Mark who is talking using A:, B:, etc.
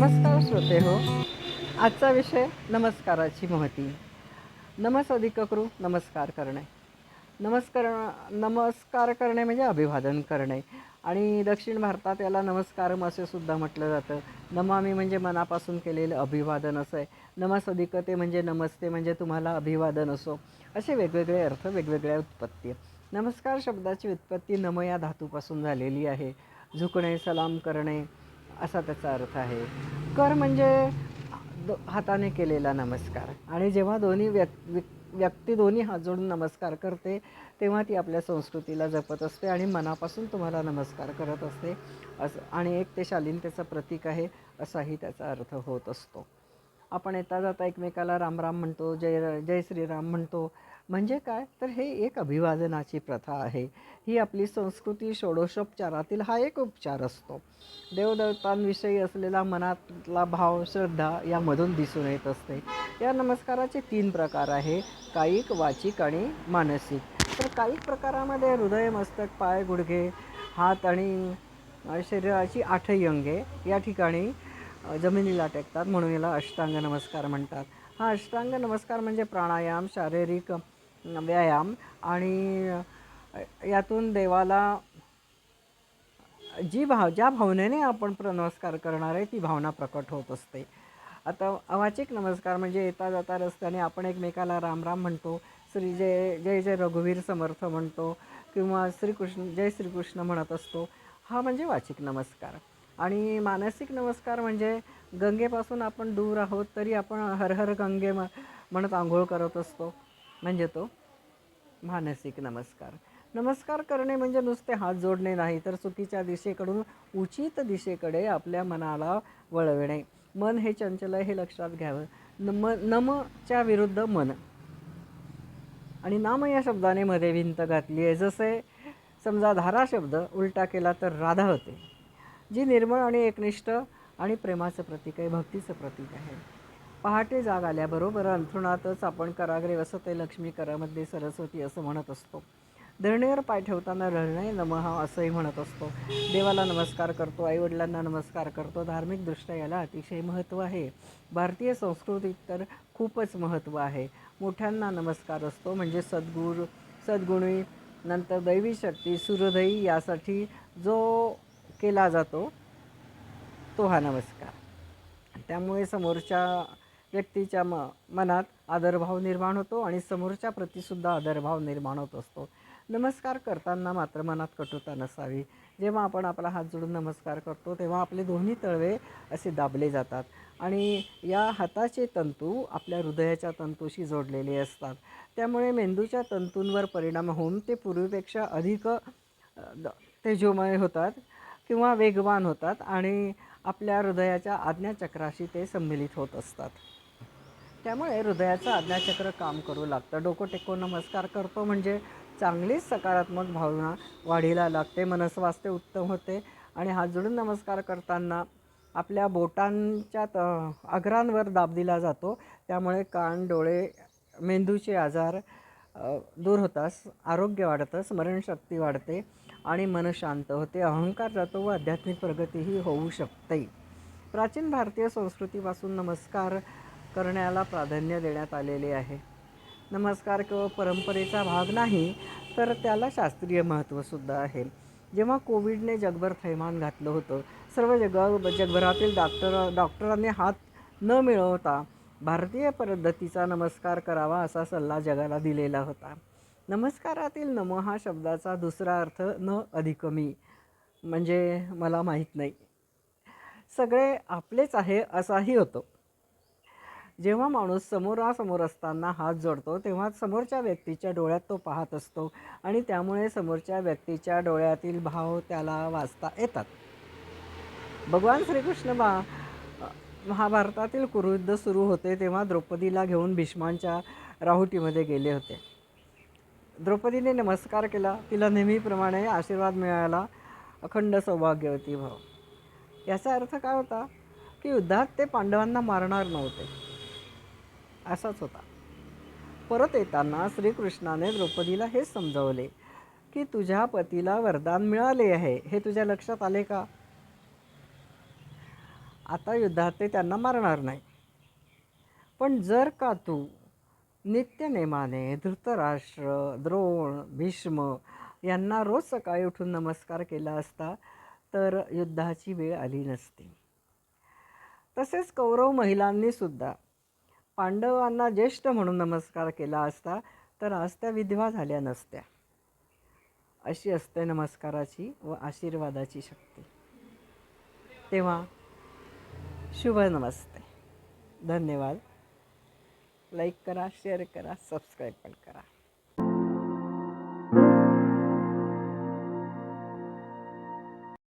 A: नमस्कार श्रोते हो. आजचा विषय नमस्काराची महती. नमस अधिक करू नमस्कार करणे. नमस्कार नमस्कार करणे म्हणजे अभिवादन करणे. आणि दक्षिण भारतात याला नमस्कारम असे सुद्धा म्हटलं जातं. नमामी म्हणजे मनापासून केलेलं अभिवादन असं आहे. नमस अधिक ते म्हणजे नमस्ते म्हणजे तुम्हाला अभिवादन असो. असे वेगवेगळे अर्थ वेगवेगळ्या उत्पत्ती नमस्कार शब्दाची उत्पत्ती नम या धातूपासून झालेली आहे. झुकणे सलाम करणे असा त्याचा अर्थ आहे. कर म्हणजे दो हाताने केलेला नमस्कार. आणि जेव्हा दोन्ही व्यक् व्यक्- व्यक्ती दोन्ही हात जोडून नमस्कार करते तेव्हा ती आपल्या संस्कृतीला जपत असते आणि मनापासून तुम्हाला नमस्कार करत असते. असं आणि एक ते शालीनतेचं प्रतीक आहे असाही त्याचा अर्थ होत असतो. आपण येता जाता एकमेकाला रामराम म्हणतो जय जय श्रीराम म्हणतो म्हणजे काय? तर हे एक अभिवादनाची प्रथा आहे. ही आपली संस्कृती षोडशोपचारातील हा एक उपचार असतो. देवदेवतांविषयी असलेला मनातला भाव श्रद्धा यामधून दिसून येत असते. या नमस्काराचे तीन प्रकार आहे. कायिक वाचिक आणि मानसिक. तर कायिक प्रकारामध्ये हृदय मस्तक पाय गुडघे हात आणि शरीराची आठही अंगे या ठिकाणी जमिनीला टेकतात. म्हणून याला अष्टांग नमस्कार म्हणतात. हा अष्टांग नमस्कार म्हणजे प्राणायाम शारीरिक व्यायाम आणि यातून देवाला जी भाव ज्या भावनेने आपण प्र नमस्कार करणार आहे ती भावना प्रकट होत असते. आता अवाचिक नमस्कार म्हणजे येता जाता रस्त्याने आपण एकमेकाला रामराम म्हणतो श्री जय जय जय रघुवीर समर्थ म्हणतो किंवा श्रीकृष्ण जय श्रीकृष्ण म्हणत असतो हा म्हणजे वाचिक नमस्कार. आणि मानसिक नमस्कार म्हणजे गंगेपासून आपण दूर आहोत तरी आपण हर हर गंगे म म्हणत आंघोळ करत असतो. म्हणजे तो मानसिक नमस्कार. नमस्कार करणे म्हणजे नुसते हात जोडणे नाही तर चुकीच्या दिशेकडून उचित दिशेकडे आपल्या मनाला वळविणे. मन हे चंचल आहे हे लक्षात घ्यावं. नम नमच्या विरुद्ध मन. आणि नाम या शब्दाने मध्ये भिंत घातली आहे. जसे समजा धारा शब्द उलटा केला तर राधा होते जी निर्मळ आणि एकनिष्ठ आणि प्रेमाचं प्रतीक आहे भक्तीचं प्रतीक आहे. पहाटे जाग आल्याबरोबर अंथरुणातच आपण कराग्रे वसते लक्ष्मी करामध्ये सरस्वती असं म्हणत असतो. धरणीवर पाय ठेवताना रळणे नमः असंही म्हणत असतो. देवाला नमस्कार करतो आईवडिलांना नमस्कार करतो. धार्मिकदृष्ट्या याला अतिशय महत्त्व आहे. भारतीय संस्कृतीत तर खूपच महत्त्व आहे. मोठ्यांना नमस्कार असतो म्हणजे सद्गुर सद्गुणी नंतर दैवी शक्ती सुरदयी यासाठी जो केला जातो तो हा नमस्कार. त्यामुळे समोरच्या व्यक्तीच्या म मनात आदरभाव निर्माण होतो आणि समोरच्या प्रतीसुद्धा आदरभाव निर्माण होत असतो. नमस्कार करताना मात्र मनात कटुता नसावी. जेव्हा आपण आपला हात जोडून नमस्कार करतो तेव्हा आपले दोन्ही तळवे असे दाबले जातात आणि या हाताचे तंतू आपल्या हृदयाच्या तंतूशी जोडलेले असतात. त्यामुळे मेंदूच्या तंतूंवर परिणाम होऊन ते पूर्वीपेक्षा अधिक तेजोमय होतात किंवा वेगवान होतात आणि आपल्या हृदयाच्या आज्ञाचक्राशी ते सम्मिलित होत असतात. त्यामुळे हृदयाचं आज्ञाचक्र काम करू लागतं. डोकं टेकून नमस्कार करतो म्हणजे चांगलीच सकारात्मक भावना वाढीला लागते. मनस्वास्थ्य उत्तम होते. आणि हात जोडून नमस्कार करताना आपल्या बोटांच्या त अग्रांवर दाब दिला जातो. त्यामुळे कान डोळे मेंदूचे आजार दूर होतात. आरोग्य वाढतं स्मरणशक्ती वाढते आणि मन शांत होते. अहंकार जातो व आध्यात्मिक प्रगतीही होऊ शकते. प्राचीन भारतीय संस्कृतीपासून नमस्कार करण्याला प्राधान्य देण्यात आलेले आहे. नमस्कार केवळ परंपरेचा भाग नाही तर त्याला शास्त्रीय महत्त्वसुद्धा आहे. जेव्हा कोविडने जगभर थैमान घातलं होतं सर्व जग जगभरातील डॉक्टर डॉक्टरांनी हात न मिळवता भारतीय पद्धतीचा नमस्कार करावा असा सल्ला जगाला दिलेला होता. नमस्कारातील नम हा शब्दाचा दुसरा अर्थ न अधिकमी म्हणजे मला माहीत नाही. सगळे आपलेच आहे असाही होतो. जेव्हा माणूस समोरासमोर असताना हात जोडतो तेव्हा समोरच्या व्यक्तीच्या डोळ्यात तो पाहत असतो आणि त्यामुळे समोरच्या व्यक्तीच्या डोळ्यातील भाव त्याला वाचता येतात. भगवान श्रीकृष्ण बा महाभारतातील कुरुयुद्ध सुरू होते तेव्हा द्रौपदीला घेऊन भीष्मांच्या राहुटीमध्ये गेले होते. द्रौपदीने नमस्कार केला. तिला नेहमीप्रमाणे आशीर्वाद मिळाला अखंड सौभाग्यवती भाव. याचा अर्थ काय होता की युद्धात ते पांडवांना मारणार नव्हते. असाच होता. परत येताना श्रीकृष्णाने द्रौपदीला हेच समजावले की तुझ्या पतीला वरदान मिळाले आहे हे तुझ्या लक्षात आले का? आता युद्धात ते त्यांना मारणार नाही. पण जर का तू नित्यनेमाने धृतराष्ट्र द्रोण भीष्म यांना रोज सकाळी उठून नमस्कार केला असता तर युद्धाची वेळ आली नसती. तसेच कौरव महिलांनी सुद्धा पांडवांना ज्येष्ठ म्हणून नमस्कार केला असता तर आज त्या विधवा झाल्या नसत्या. अशी असते नमस्काराची व आशीर्वादाची शक्ती. तेव्हा शुभ नमस्ते. धन्यवाद. लाईक करा शेअर करा सबस्क्राईब पण करा.